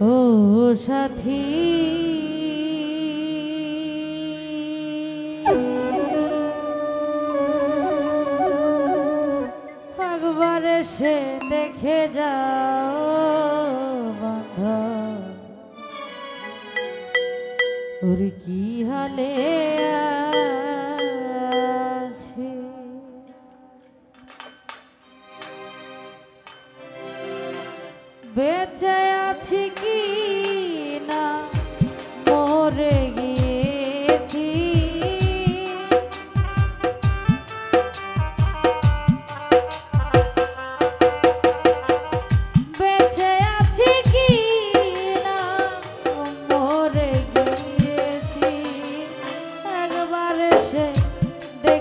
ও সাথী। একবার সে দেখে যাও বন্ধ ওর কি হালে আছে? বেচে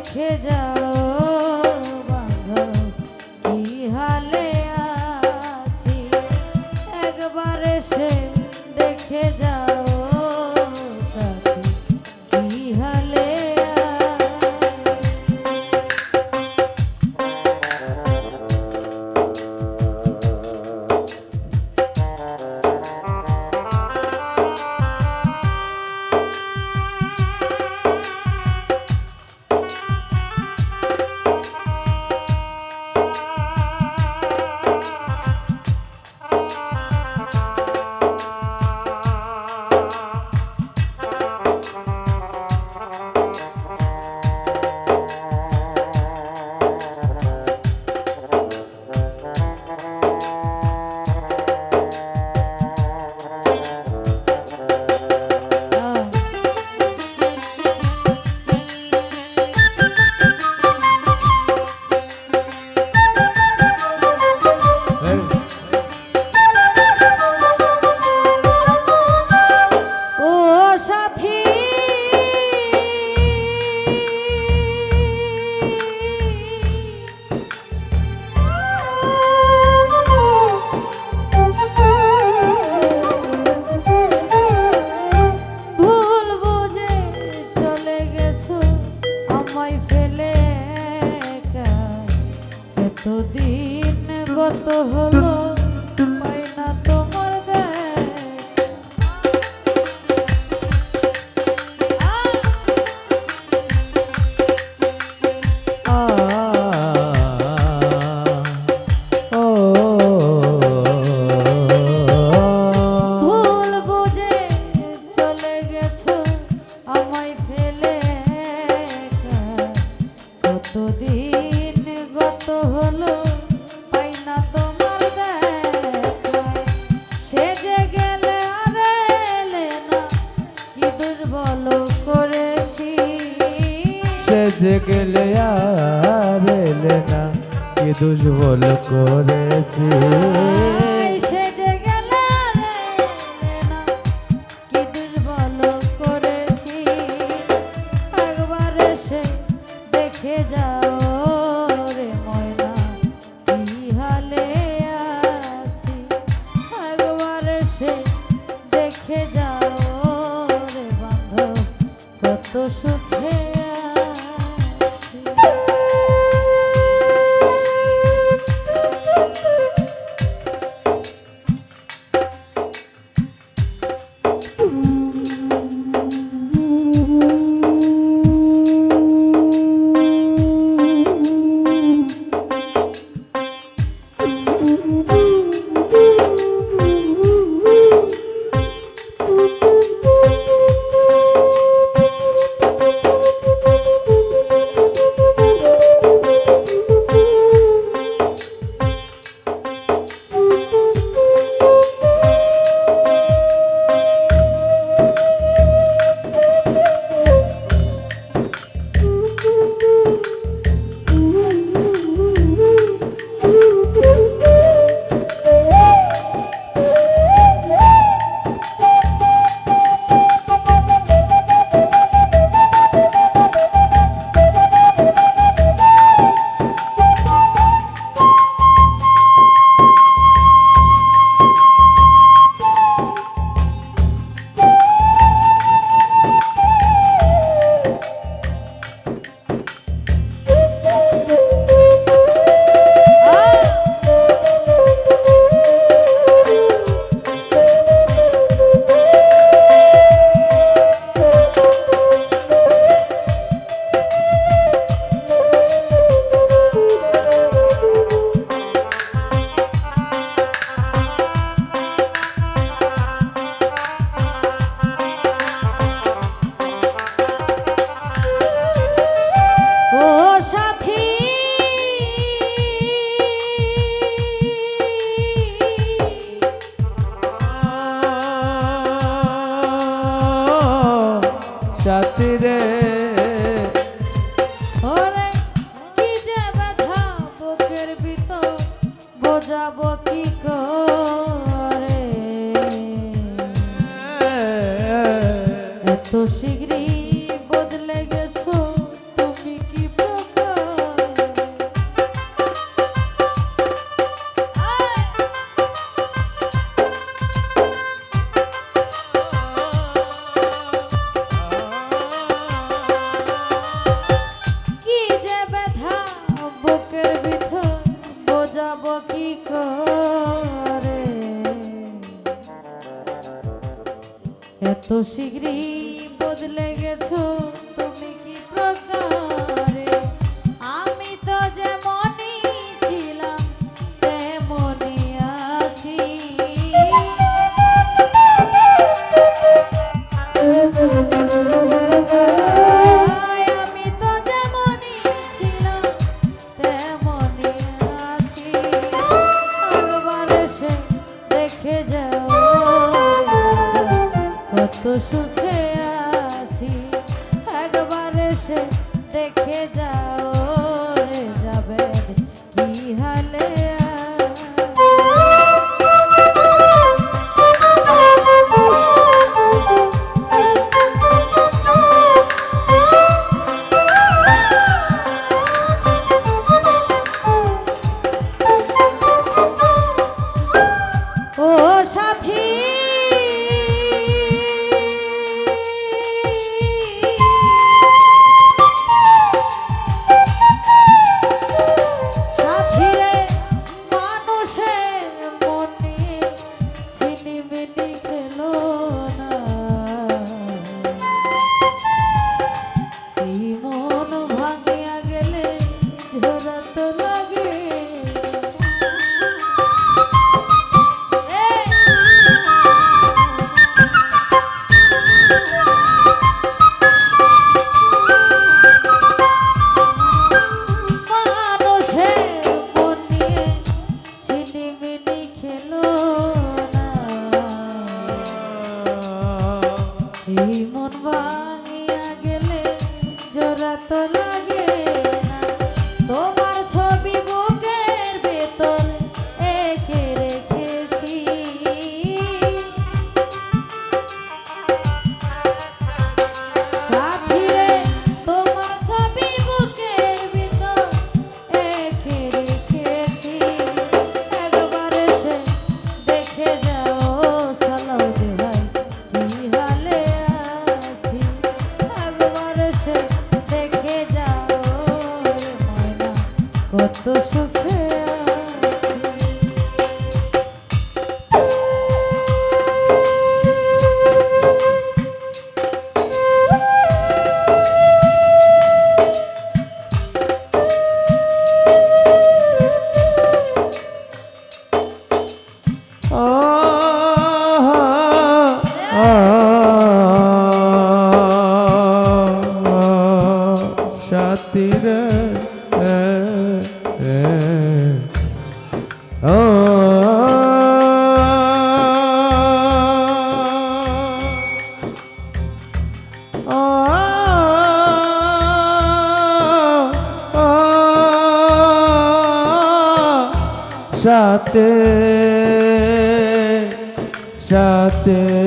রেখে যাও বেঁচে গেলে আর এলে না কি দুর্বল করেছি সাথী রে। ওরে কি যে ব্যথা বুকের ভিতর দেখে যাও লাগে না। কত সাথে সাথে।